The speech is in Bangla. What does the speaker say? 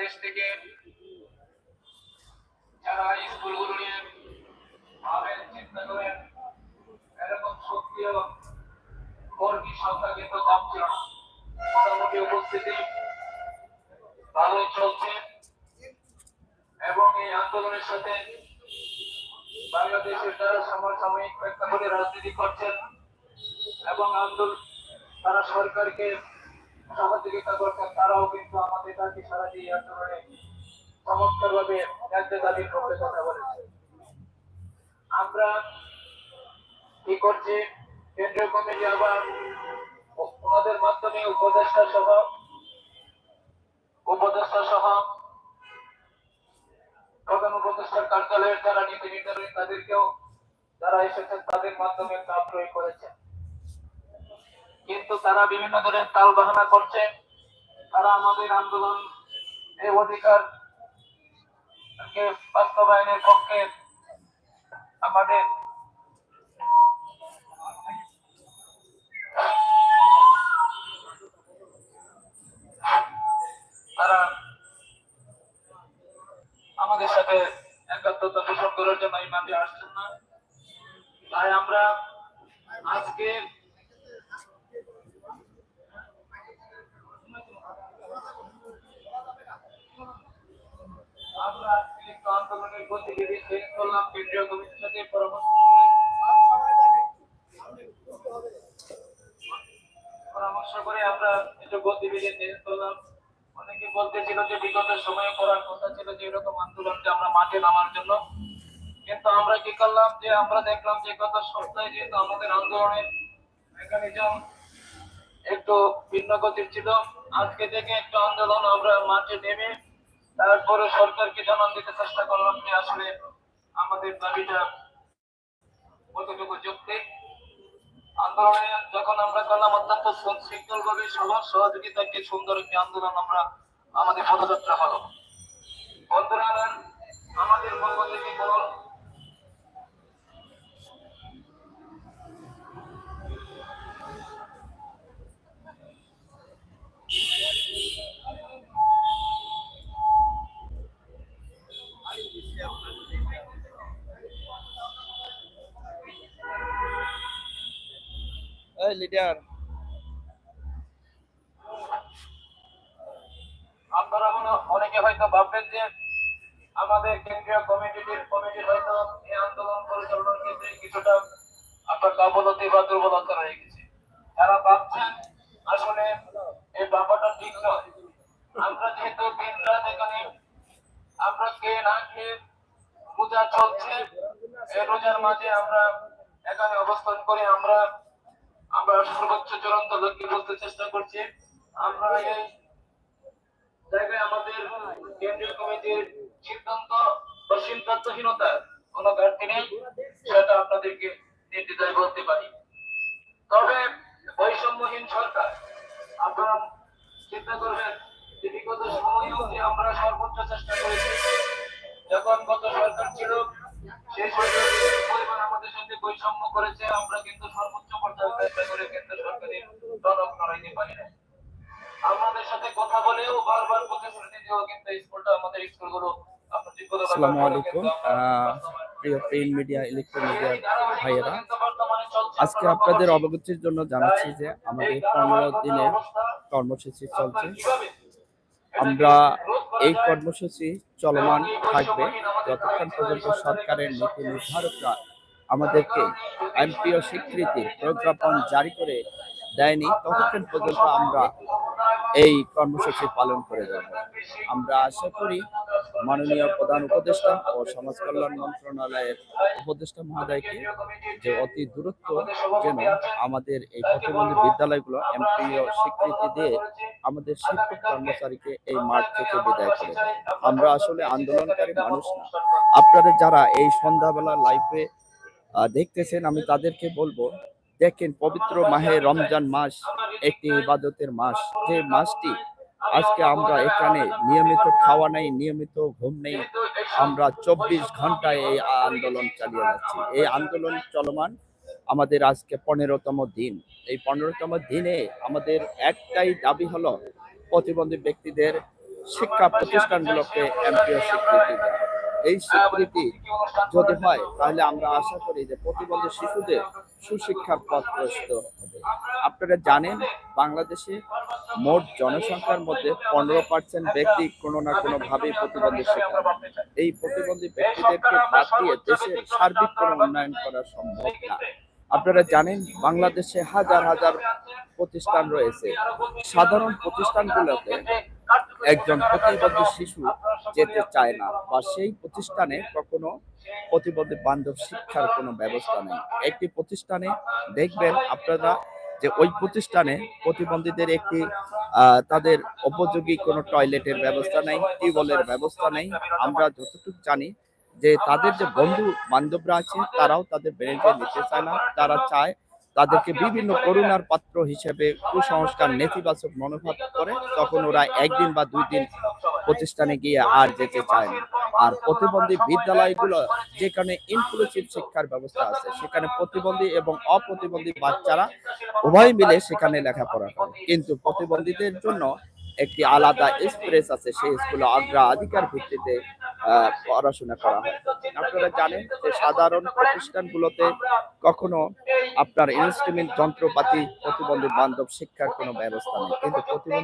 দেশ থেকে যারা স্কুলগুলো নিয়ে ভাবেন, চিন্তা করেন, এরকম সক্রিয় কর্মী সংখ্যা কিন্তু কম না। মোটামুটি উপস্থিতি ভালোই চলছে। এবং এই আন্দোলনের সাথে বাংলাদেশের যারা সমসাময়িক প্রেক্ষাপটে রাজনীতি করছেন এবং আন্দোলন তারা সরকারকে তারাও কিন্তু আমাদের কাছে সারা দিয়ে আন্দোলনে চমৎকার ভাবে ন্যায্য কথা বলেছে। আমরা কি করছি? কেন্দ্রীয় কমিটি আবার ওনাদের মাধ্যমে উপদেষ্টা সহ উপদেষ্টা সহ, প্রধান উপদেষ্টার কার্যালয়ের যারা নীতি নির্ধারণী, তাদেরকেও যারা এসেছেন, তাদের মাধ্যমে চাপ প্রয়োগ করেছেন। কিন্তু তারা বিভিন্ন ধরনের তাল বাহানা করছে। তারা আমাদের আন্দোলন এই অধিকার বাস্তবায়নের পক্ষে আমাদের তারা আমাদের সাথে একাত্মতা পোষণ করার জন্য এই মাঠে আসছেন না। তাই আমরা আজকে আমরা একটু আন্দোলনের গতিবিধি শেষ করলাম কেন্দ্রীয় কমিটির সাথে পরামর্শ। পরামর্শ করে আমরা একটু গতিবিধি চেঞ্জ করলাম অনেকে বলতেছিল যে বিগত সময়ে করার কথা ছিল যে এরকম আন্দোলনকে আমরা মাঠে নামার জন্য কিন্তু আমরা কি করলাম যে আমরা দেখলাম যে গত সপ্তাহে যেহেতু আমাদের আন্দোলনের মেকানিজম একটু ভিন্ন গতির ছিল, আজকে থেকে একটু আন্দোলন আমরা মাঠে নেমে তারপরে সরকারকে জানান দিতে চেষ্টা করলাম যে আসলে আমাদের দাবিটা কতটুকু যুক্তি। আন্দোলনে যখন আমরা করলাম অত্যন্ত শৃঙ্খল ভাবে সবার সহযোগিতাকে সুন্দর একটি আন্দোলন আমরা আমাদের পদযাত্রা হলো। বন্ধুরা লিডার আপনারা অনেকে হয়তো ভাববেন যে আমাদের কেন্দ্রীয় কমিটির কমিটির হয়তো এই আন্দোলন পরিচালনার ক্ষেত্রে কিছুটা আপনার গাফলতি বা দুর্বলতা রয়ে গেছে। যারা ভাবছেন আসলে এই ব্যাপারটা ঠিক নয়, আমরা যেহেতু দিন রাত এখানে আমরা কে না খেয়ে পূজা চলছে এই রোজার মাঝে আমরা এখানে অবস্থান করে, আমরা সর্বোচ্চ চূড়ান্ত লক্ষ্যে বলতে চেষ্টা করছি? আমরা জায়গায় আমাদের কেন্দ্রীয় কমিটির সিদ্ধান্ত বা সিদ্ধান্তহীনতার কোনো ঘাটতি নেই, সেটা আপনাদেরকে নির্দ্বিধায় বলতে পারি। তবে বৈষম্যহীন সরকার, আপনারা চিন্তা করবেন যে বিগত সময়েও যে আমরা সর্বোচ্চ চেষ্টা করেছি, যখন গত সরকার ছিল, সেই সরকার পরিমাণ আমাদের সাথে বৈষম্য করেছে, আমরা কিন্তু সর্বোচ্চ আসসালামু আলাইকুম প্রিন্ট মিডিয়া। আজকে আপনাদের অবগতির জন্য জানাচ্ছি যে। আমাদের পনেরো দিনের কর্মসূচি চলছে আমরা এই? কর্মসূচি চলমান থাকবে যতক্ষণ পর্যন্ত সরকারের নীতি নির্ধারকরা আমাদেরকে এমপিও স্বীকৃতি প্রজ্ঞাপন জারি করে দেয়নি, ততক্ষণ পর্যন্ত আমরা এই কর্মসূচি পালন করে যাব। আমরা আশা করি মাননীয় প্রধান উপদেষ্টা ও সমাজ কল্যাণ মন্ত্রণালয়ের উপদেষ্টা মহোদয়কে যে অতি দূরত্ব যেন আমাদের এই প্রতিবন্ধী বিদ্যালয়গুলো এমপিও স্বীকৃতি দিয়ে আমাদের শিক্ষক কর্মচারীকে এই মাঠ থেকে বিদায় করে। আমরা আসলে আন্দোলনকারী মানুষ না। আপনারা যারা এই সন্ধ্যাবেলা লাইভে দেখতেছেন, আমি তাদেরকে বলব, দেখেন, পবিত্র মাহে রমজান মাস একটি ইবাদতের মাস। যে মাসটি আজকে আমরা এখানে নিয়মিত খাওয়া নেই, নিয়মিত ঘুম নেই, আমরা চব্বিশ ঘন্টায় এই আন্দোলন চালিয়ে যাচ্ছি। এই আন্দোলন চলমান আমাদের আজকে পনেরোতম দিন। এই পনেরোতম দিনে আমাদের একটাই দাবি হলো, প্রতিবন্ধী ব্যক্তিদের শিক্ষা প্রতিষ্ঠানগুলোকে এমপিও স্বীকৃতি দেওয়া। এই স্বীকৃতি যদি হয়, তাহলে আমরা আশা করি যে প্রতিবন্ধী শিশুদের সুশিক্ষার পথ প্রস্তুত হবে। আপনারা জানেন, বাংলাদেশে মোট জনসংখ্যার মধ্যে পনেরো পার্সেন্ট ব্যক্তি কোনো না কোনোভাবে প্রতিবন্ধী শিক্ষা এই প্রতিবন্ধী ব্যক্তিদেরকে বাদ দিয়ে দেশের সার্বিক কোনো উন্নয়ন করা সম্ভব না। আপনারা জানেন, বাংলাদেশে হাজার হাজার প্রতিষ্ঠান রয়েছে। সাধারণ প্রতিষ্ঠানগুলোতে একজন প্রতিবন্ধী শিশু যেতে চায় না বা সেই প্রতিষ্ঠানে কখনো প্রতিবন্ধী বান্ধব শিক্ষার কোনো ব্যবস্থা নেই। একটি প্রতিষ্ঠানে দেখবেন আপনারা যে ওই প্রতিষ্ঠানে প্রতিবন্ধীদের একটি তাদের উপযোগী কোনো টয়লেটের ব্যবস্থা নেই, টিউবওয়েলের ব্যবস্থা নেই। আমরা যতটুকু জানি যে তাদের যে বন্ধু বান্ধবরা আছে, তারাও তাদের বেড়ে নিতে চায় না। তারা চায় তাদেরকে বিভিন্ন করুণার পাত্র হিসেবে কুসংস্কার, নেতিবাচক মনোভাব করে, তখন ওরা একদিন বা দুই দিন প্রতিষ্ঠানে গিয়ে আর যেতে চায় না। আর প্রতিবন্ধী বিদ্যালয়গুলো, যেখানে ইনক্লুসিভ শিক্ষার ব্যবস্থা আছে, সেখানে প্রতিবন্ধী এবং অপ্রতিবন্ধী বাচ্চারা উভয় মিলে সেখানে লেখাপড়া করে। কিন্তু প্রতিবন্ধীদের জন্য একটি আলাদা এক্সপ্রেস আছে, সেই স্কুলে অগ্রাধিকার ভিত্তিতে পড়াশোনা করা হয়। আপনারা জানেন যে সাধারণ প্রতিষ্ঠানগুলোতে কখনো আপনার ইনস্ট্রুমেন্ট যন্ত্রপাতি প্রতিবন্ধী বান্ধব শিক্ষার কোনো ব্যবস্থা নেই। কিন্তু প্রতিবন্ধী